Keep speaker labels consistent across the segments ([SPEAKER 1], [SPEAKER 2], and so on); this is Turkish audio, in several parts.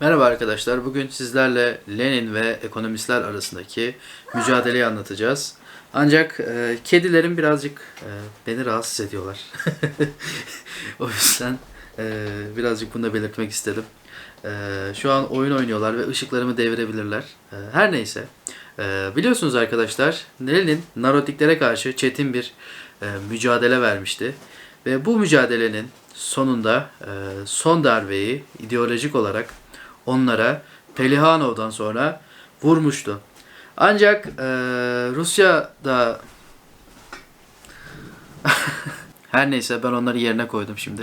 [SPEAKER 1] Merhaba arkadaşlar. Bugün sizlerle Lenin ve ekonomistler arasındaki mücadeleyi anlatacağız. Ancak e, kedilerim birazcık e, beni rahatsız ediyorlar. o yüzden e, birazcık bunu da belirtmek istedim. E, şu an oyun oynuyorlar ve ışıklarımı devirebilirler. E, her neyse. E, biliyorsunuz arkadaşlar Lenin narodiklere karşı çetin bir e, mücadele vermişti. Ve bu mücadelenin sonunda e, son darbeyi ideolojik olarak onlara Pelihanov'dan sonra vurmuştu. Ancak e, Rusya'da her neyse ben onları yerine koydum şimdi.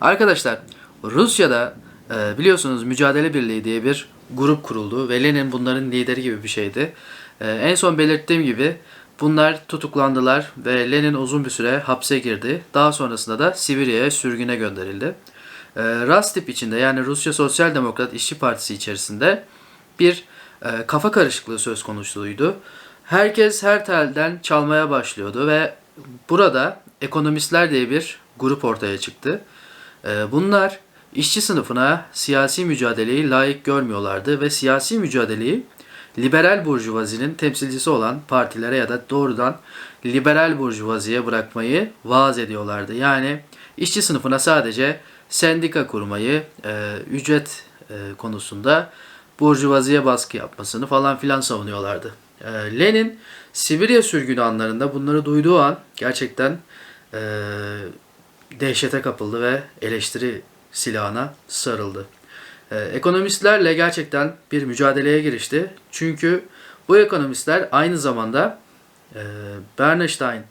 [SPEAKER 1] Arkadaşlar Rusya'da e, biliyorsunuz Mücadele Birliği diye bir grup kuruldu ve Lenin bunların lideri gibi bir şeydi. E, en son belirttiğim gibi bunlar tutuklandılar ve Lenin uzun bir süre hapse girdi. Daha sonrasında da Sibirya'ya sürgüne gönderildi. E, Rastip içinde yani Rusya Sosyal Demokrat İşçi Partisi içerisinde bir e, kafa karışıklığı söz konusuydu. Herkes her telden çalmaya başlıyordu ve burada ekonomistler diye bir grup ortaya çıktı. E, bunlar işçi sınıfına siyasi mücadeleyi layık görmüyorlardı ve siyasi mücadeleyi liberal burjuvazinin temsilcisi olan partilere ya da doğrudan liberal burjuvaziye bırakmayı vaaz ediyorlardı. Yani işçi sınıfına sadece sendika kurmayı, e, ücret e, konusunda burjuvaziye baskı yapmasını falan filan savunuyorlardı. E, Lenin Sibirya sürgünü anlarında bunları duyduğu an gerçekten e, dehşete kapıldı ve eleştiri silahına sarıldı. E, ekonomistlerle gerçekten bir mücadeleye girişti. Çünkü bu ekonomistler aynı zamanda e, Bernstein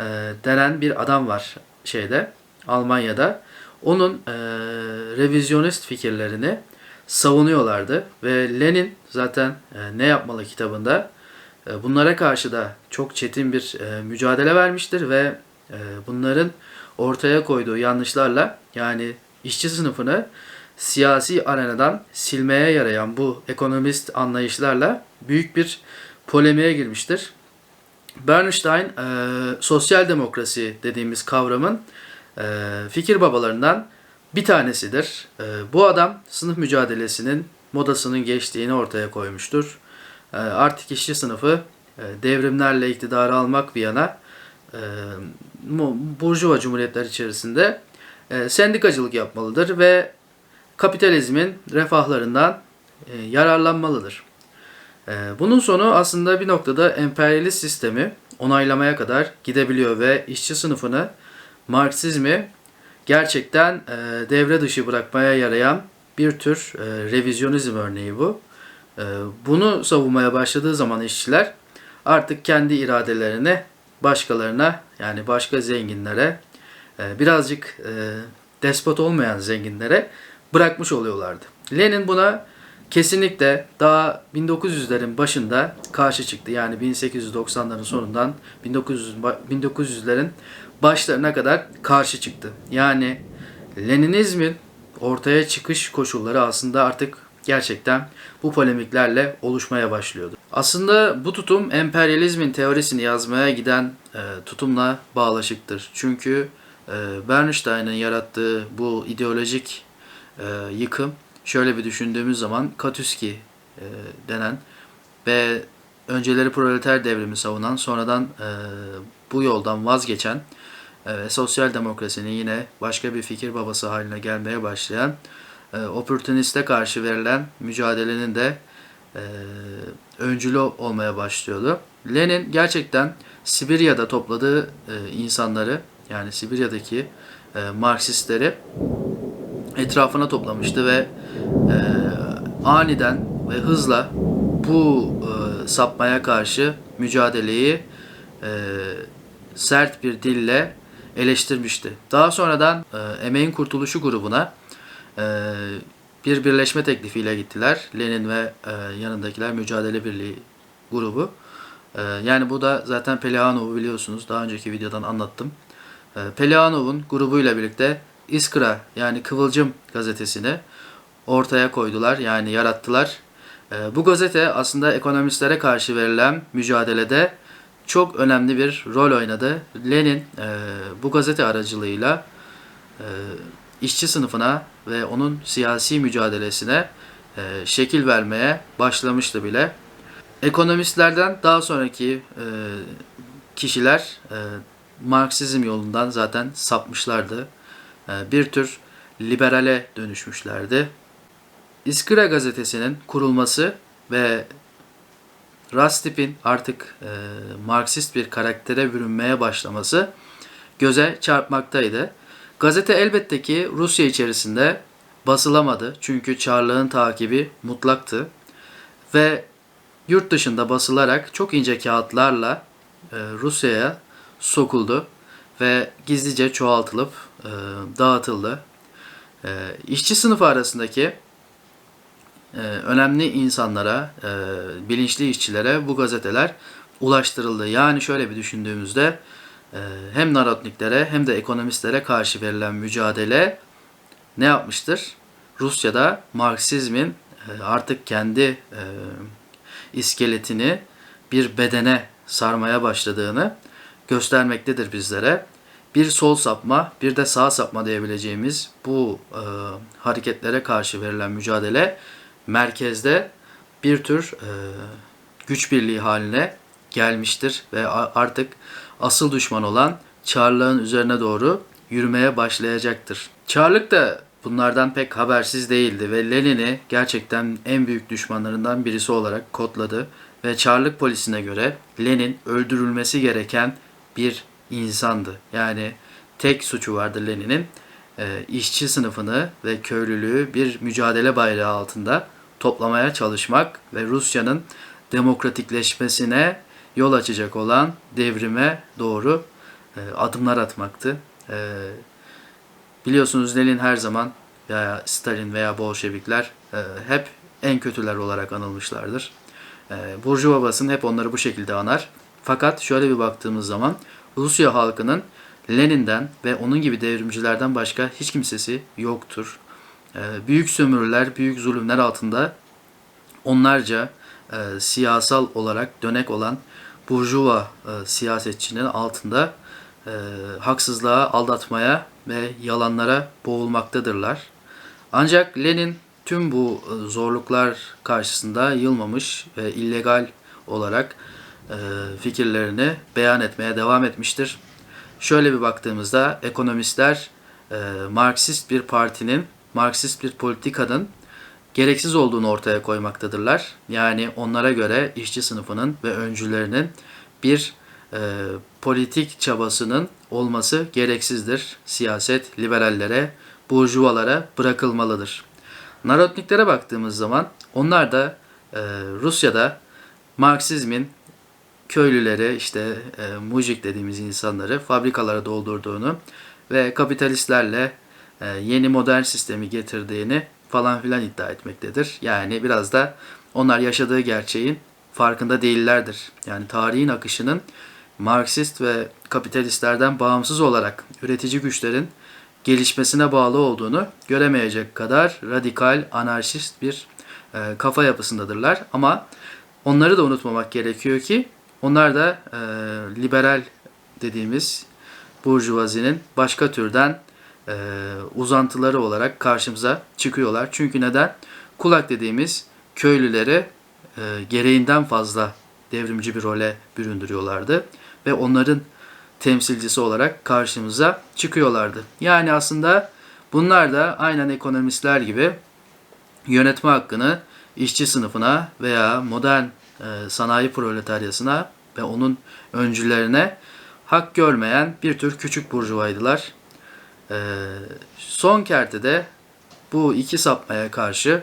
[SPEAKER 1] e, denen bir adam var şeyde Almanya'da. Onun e, revizyonist fikirlerini savunuyorlardı ve Lenin zaten e, Ne Yapmalı kitabında e, bunlara karşı da çok çetin bir e, mücadele vermiştir ve e, bunların ortaya koyduğu yanlışlarla yani işçi sınıfını siyasi arenadan silmeye yarayan bu ekonomist anlayışlarla büyük bir polemiğe girmiştir. Bernstein e, sosyal demokrasi dediğimiz kavramın fikir babalarından bir tanesidir. E, bu adam sınıf mücadelesinin modasının geçtiğini ortaya koymuştur. E, artık işçi sınıfı e, devrimlerle iktidarı almak bir yana e, burjuva cumhuriyetler içerisinde e, sendikacılık yapmalıdır ve kapitalizmin refahlarından yararlanmalıdır. Bunun sonu aslında bir noktada emperyalist sistemi onaylamaya kadar gidebiliyor ve işçi sınıfını Marksizmi gerçekten e, devre dışı bırakmaya yarayan bir tür e, revizyonizm örneği bu. E, bunu savunmaya başladığı zaman işçiler artık kendi iradelerini başkalarına yani başka zenginlere e, birazcık e, despot olmayan zenginlere bırakmış oluyorlardı. Lenin buna kesinlikle daha 1900'lerin başında karşı çıktı. Yani 1890'ların sonundan 1900 ba- 1900'lerin başlarına kadar karşı çıktı. Yani Leninizmin ortaya çıkış koşulları aslında artık gerçekten bu polemiklerle oluşmaya başlıyordu. Aslında bu tutum emperyalizmin teorisini yazmaya giden e, tutumla bağlaşıktır. Çünkü e, Bernstein'ın yarattığı bu ideolojik e, yıkım şöyle bir düşündüğümüz zaman Katüski e, denen ve önceleri proleter devrimi savunan sonradan e, bu yoldan vazgeçen ve sosyal demokrasinin yine başka bir fikir babası haline gelmeye başlayan e, opportuniste karşı verilen mücadelenin de e, öncülü olmaya başlıyordu. Lenin gerçekten Sibirya'da topladığı e, insanları yani Sibirya'daki e, Marksistleri etrafına toplamıştı ve e, aniden ve hızla bu e, sapmaya karşı mücadeleyi e, sert bir dille eleştirmişti. Daha sonradan e, Emeğin Kurtuluşu grubuna e, bir birleşme teklifiyle gittiler. Lenin ve e, yanındakiler Mücadele Birliği grubu. E, yani bu da zaten Pelihanov'u biliyorsunuz. Daha önceki videodan anlattım. E, Pelihanov'un grubuyla birlikte İskra yani Kıvılcım gazetesini ortaya koydular. Yani yarattılar. E, bu gazete aslında ekonomistlere karşı verilen mücadelede çok önemli bir rol oynadı. Lenin e, bu gazete aracılığıyla e, işçi sınıfına ve onun siyasi mücadelesine e, şekil vermeye başlamıştı bile. Ekonomistlerden daha sonraki e, kişiler e, Marksizm yolundan zaten sapmışlardı. E, bir tür liberale dönüşmüşlerdi. İskra gazetesinin kurulması ve Rastip'in artık e, Marksist bir karaktere bürünmeye başlaması göze çarpmaktaydı. Gazete elbette ki Rusya içerisinde basılamadı çünkü Çarlığın takibi mutlaktı ve yurt dışında basılarak çok ince kağıtlarla e, Rusya'ya sokuldu ve gizlice çoğaltılıp e, dağıtıldı. E, işçi sınıfı arasındaki önemli insanlara, e, bilinçli işçilere bu gazeteler ulaştırıldı. Yani şöyle bir düşündüğümüzde e, hem narodniklere hem de ekonomistlere karşı verilen mücadele ne yapmıştır? Rusya'da Marksizmin e, artık kendi iskeletini bir bedene sarmaya başladığını göstermektedir bizlere. Bir sol sapma, bir de sağ sapma diyebileceğimiz bu e, hareketlere karşı verilen mücadele merkezde bir tür e, güç birliği haline gelmiştir ve artık asıl düşman olan Çarlığın üzerine doğru yürümeye başlayacaktır. Çarlık da bunlardan pek habersiz değildi ve Lenin'i gerçekten en büyük düşmanlarından birisi olarak kodladı ve Çarlık polisine göre Lenin öldürülmesi gereken bir insandı. Yani tek suçu vardı Lenin'in e, işçi sınıfını ve köylülüğü bir mücadele bayrağı altında toplamaya çalışmak ve Rusya'nın demokratikleşmesine yol açacak olan devrime doğru e, adımlar atmaktı. E, biliyorsunuz Lenin her zaman veya Stalin veya Bolşevikler e, hep en kötüler olarak anılmışlardır. E, Burjuva basın hep onları bu şekilde anar. Fakat şöyle bir baktığımız zaman Rusya halkının Lenin'den ve onun gibi devrimcilerden başka hiç kimsesi yoktur. E, büyük sömürüler, büyük zulümler altında onlarca e, siyasal olarak dönek olan burjuva e, siyasetçinin altında e, haksızlığa, aldatmaya ve yalanlara boğulmaktadırlar. Ancak Lenin tüm bu e, zorluklar karşısında yılmamış ve illegal olarak e, fikirlerini beyan etmeye devam etmiştir. Şöyle bir baktığımızda ekonomistler e, Marksist bir partinin, Marksist bir politikanın gereksiz olduğunu ortaya koymaktadırlar. Yani onlara göre işçi sınıfının ve öncülerinin bir e, politik çabasının olması gereksizdir. Siyaset liberallere, burjuvalara bırakılmalıdır. Narodniklere baktığımız zaman onlar da e, Rusya'da Marksizmin köylüleri işte e, mujik dediğimiz insanları fabrikalara doldurduğunu ve kapitalistlerle yeni modern sistemi getirdiğini falan filan iddia etmektedir. Yani biraz da onlar yaşadığı gerçeğin farkında değillerdir. Yani tarihin akışının Marksist ve kapitalistlerden bağımsız olarak üretici güçlerin gelişmesine bağlı olduğunu göremeyecek kadar radikal, anarşist bir e, kafa yapısındadırlar. Ama onları da unutmamak gerekiyor ki onlar da e, liberal dediğimiz burjuvazinin başka türden e, uzantıları olarak karşımıza çıkıyorlar. Çünkü neden? Kulak dediğimiz köylüleri e, gereğinden fazla devrimci bir role büründürüyorlardı. Ve onların temsilcisi olarak karşımıza çıkıyorlardı. Yani aslında bunlar da aynen ekonomistler gibi yönetme hakkını işçi sınıfına veya modern e, sanayi proletaryasına ve onun öncülerine hak görmeyen bir tür küçük burjuvaydılar. E, son kertede bu iki sapmaya karşı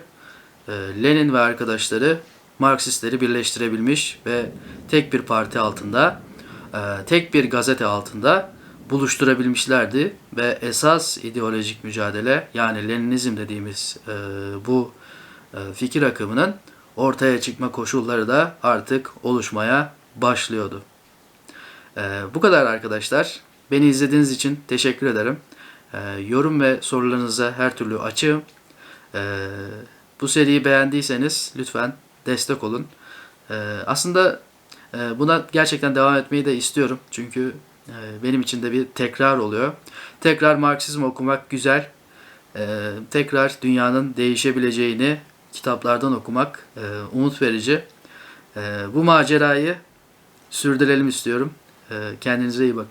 [SPEAKER 1] e, Lenin ve arkadaşları Marksistleri birleştirebilmiş ve tek bir parti altında, e, tek bir gazete altında buluşturabilmişlerdi ve esas ideolojik mücadele yani Leninizm dediğimiz e, bu e, fikir akımının ortaya çıkma koşulları da artık oluşmaya başlıyordu. bu kadar arkadaşlar. Beni izlediğiniz için teşekkür ederim. Yorum ve sorularınıza her türlü açığım. bu seriyi beğendiyseniz lütfen destek olun. E, aslında e, buna gerçekten devam etmeyi de istiyorum. Çünkü e, benim için de bir tekrar oluyor. Tekrar Marksizm okumak güzel. Tekrar dünyanın değişebileceğini kitaplardan okumak e, umut verici. Bu macerayı sürdürelim istiyorum. Kendinize iyi bakın.